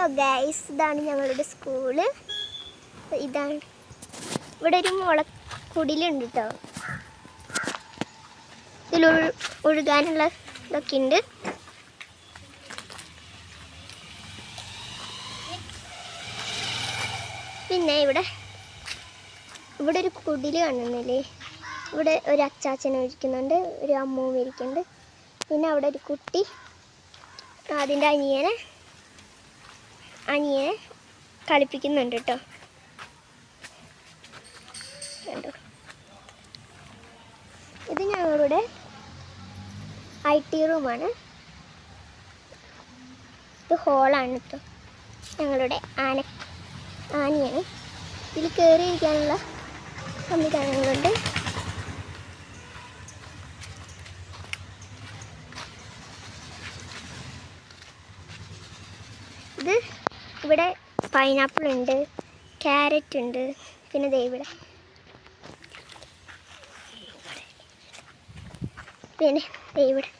Hello guys ഇതാണ് ഞങ്ങളുടെ school ഇതാണ്. ഇവിടെ ഒരു മുളക്കുടിലുണ്ട് കേട്ടോ ഇതിൽ ഒഴു- ഒഴുകാനുള്ള ഇതൊക്കെ ഉണ്ട്. പിന്നെ ഇവിടെ ഇവിടെ ഒരു കുടിൽ കാണുന്നില്ലേ? ഇവിടെ ഒരു അച്ചാച്ചനെ ഇരിക്കുന്നുണ്ട് ഒരു അമ്മൂമ്മ ഇരിക്കുന്നുണ്ട്. പിന്നെ അവിടെ ഒരു കുട്ടി അതിന്റെ അനിയനെ അനിയനെ കളിപ്പിക്കുന്നുണ്ട് കേട്ടോ. ഇത് ഞങ്ങളുടെ ഐ ടി റൂമാണ്. ഇത് ഹോളാണ് കേട്ടോ. ഞങ്ങളുടെ ആന ആനയാണ്. ഇതിൽ കയറിയിരിക്കാനുള്ള സംവിധാനങ്ങളുണ്ട്. ഇത് ഇവിടെ പൈനാപ്പിൾ ഉണ്ട് ക്യാരറ്റ് ഉണ്ട് പിന്നെ ദേ ഇവിടെ. പിന്നെ ദേ ഇവിടെ.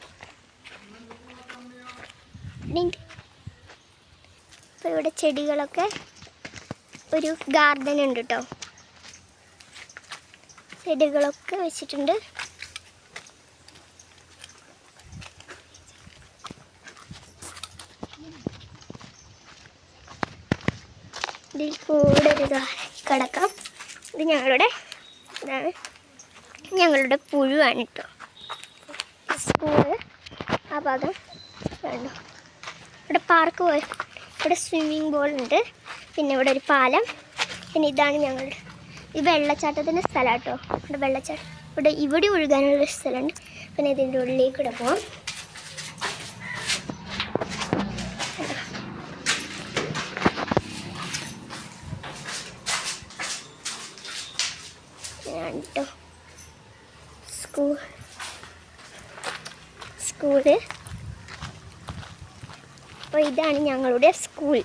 ഇവിടെയുണ്ട്. ഇവിടെ ചെടികളൊക്കെ ഒരു ഗാർഡൻ ഉണ്ട് കേട്ടോ ചെടികളൊക്കെ വെച്ചിട്ടുണ്ട്. ഇതിൽ കൂടെ ഒരു കിടക്കാം. ഇത് ഞങ്ങളുടെ ഇതാണ്. ഞങ്ങളുടെ പുഴുവാണ് കേട്ടോ സ്കൂൾ. ആ ഭാഗം കണ്ടോ? ഇവിടെ പാർക്ക് പോയി ഇവിടെ സ്വിമ്മിങ് പൂൾ ഉണ്ട്. പിന്നെ ഇവിടെ ഒരു പാലം. പിന്നെ ഇതാണ് ഞങ്ങളുടെ ഈ വെള്ളച്ചാട്ടത്തിന്റെ സ്ഥലം കേട്ടോ ഇവിടെ വെള്ളച്ചാട്ടം ഇവിടെ ഇവിടെ ഒഴുകാനുള്ള സ്ഥലമുണ്ട്. പിന്നെ ഇതിന്റെ ഉള്ളിലേക്ക് കൂടെ പോവാം. ഇതാണ് കേട്ടോ സ്കൂൾ സ്കൂൾ. അപ്പോൾ ഇതാണ് ഞങ്ങളുടെ സ്കൂൾ.